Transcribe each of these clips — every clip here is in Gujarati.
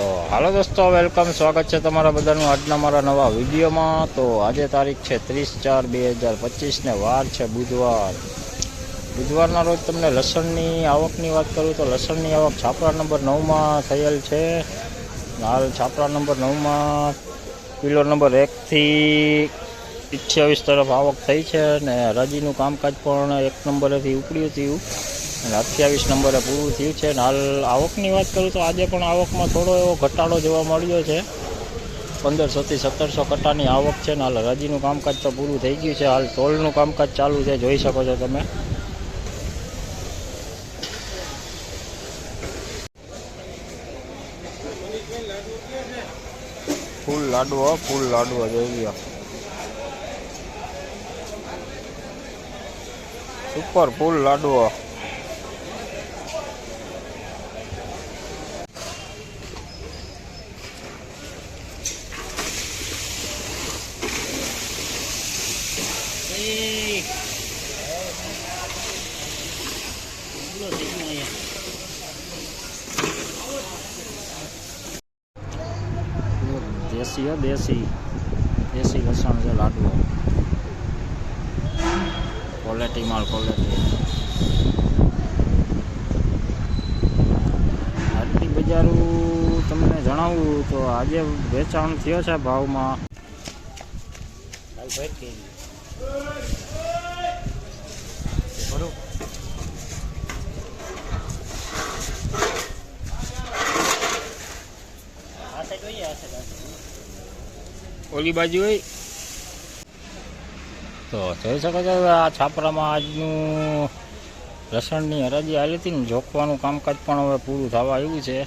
તો હાલો દોસ્તો વેલકમ સ્વાગત છે તમારા બધાનું આજના મારા નવા વિડીયોમાં. તો આજે તારીખ છે ત્રીસ ચાર બે હજાર પચીસને વાર છે બુધવાર. બુધવારના રોજ તમને લસણની આવકની વાત કરું તો લસણની આવક છાપરા નંબર નવમાં થયેલ છે. હાલ છાપરા નંબર નવમાં કિલો નંબર એકથી અઠ્યાવીસ તરફ આવક થઈ છે અને રાજીનું કામકાજ પણ એક નંબરેથી ઉપડ્યું થયું. અને અઠ્યાવીસ નંબરે પૂરું થયું છે. અને હાલ આવકની વાત કરું તો આજે પણ આવકમાં થોડો એવો ઘટાડો જોવા મળ્યો છે. પંદરસોથી સત્તરસો કટ્ટાની આવક છે ને હાલ હરાજીનું કામકાજ તો પૂરું થઈ ગયું છે. હાલ ટોલનું કામકાજ ચાલુ છે. જોઈ શકો છો તમે. ફૂલ લાડવો ફૂલ લાડવો જોઈ ગયો સુપર ફૂલ લાડવો દેશી દેશી. દેશી લસણ છે લાડવો ક્વોલિટી માલ ક્વોલિટી આજની બજારું તમને જણાવું તો આજે વેચાણ થયો છે ભાવમાં. ઓલી બાજુ હોય. તો જોઈ શકો છો આ છાપરામાં આજનું લસણની હરાજી આવી હતી ને, જોખવાનું કામકાજ પણ હવે પૂરું થવા આવ્યું છે.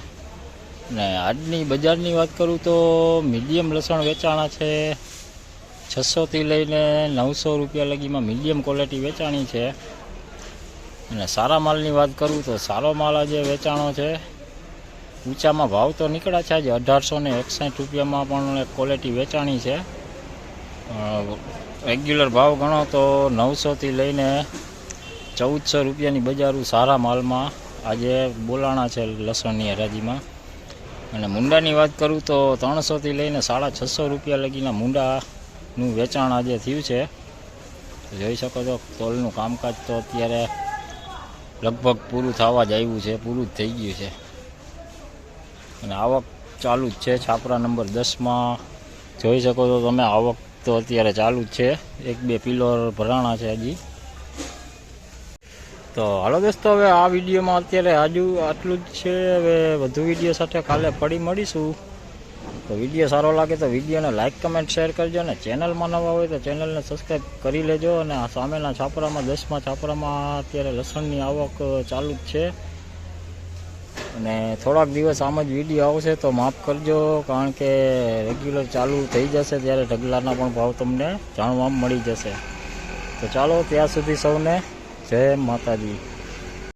ને આજની બજારની વાત કરું તો મીડિયમ લસણ વેચાણા છે. છસોથી લઈને નવસો રૂપિયા લગીમાં મીડિયમ ક્વોલિટી વેચાણી છે. અને સારા માલની વાત કરું તો સારો માલ આજે વેચાણો છે. ઊંચામાં ભાવ તો નીકળ્યા છે. આજે અઢારસો ને એકસાઠ રૂપિયામાં પણ ક્વોલિટી વેચાણી છે. રેગ્યુલર ભાવ ગણો તો નવસોથી લઈને ચૌદસો રૂપિયાની બજારું સારા માલમાં. આજે બોલાણા છે લસણની હરાજીમાં. અને મુંડાની વાત કરું તો ત્રણસોથી લઈને સાડા છસો રૂપિયા લગીના મુંડાનું વેચાણ આજે થયું છે. જોઈ શકો છો, તોલનું કામકાજ તો અત્યારે લગભગ પૂરું થવા જ આવ્યું છે, પૂરું જ થઈ ગયું છે. અને આવક ચાલુ જ છે. છાપરા નંબર દસમાં જોઈ શકો છો તમે, આવક તો અત્યારે ચાલુ જ છે. એક બે પિલોર ભરાણા છે હજી. તો હાલો દોસ્તો, હવે આ વિડીયોમાં અત્યારે હજુ આટલું જ છે. હવે વધુ વીડિયો સાથે કાલે ફરી મળીશું. તો વીડિયો સારો લાગે તો વિડીયોને લાઇક કમેન્ટ, શેર કરજો અને ચેનલમાં નવા હોય તો ચેનલને સબસ્ક્રાઈબ કરી લેજો. અને આ સામેના છાપરામાં, દસમા છાપરામાં અત્યારે લસણની આવક ચાલુ જ છે. અને થોડાક દિવસ આમ જ વીડિયો આવશે તો માફ કરજો, કારણ કે રેગ્યુલર ચાલુ થઈ જશે ત્યારે ઢગલાના પણ ભાવ તમને જાણવા મળી જશે. તો ચાલો, ત્યાં સુધી સૌને જય માતાજી.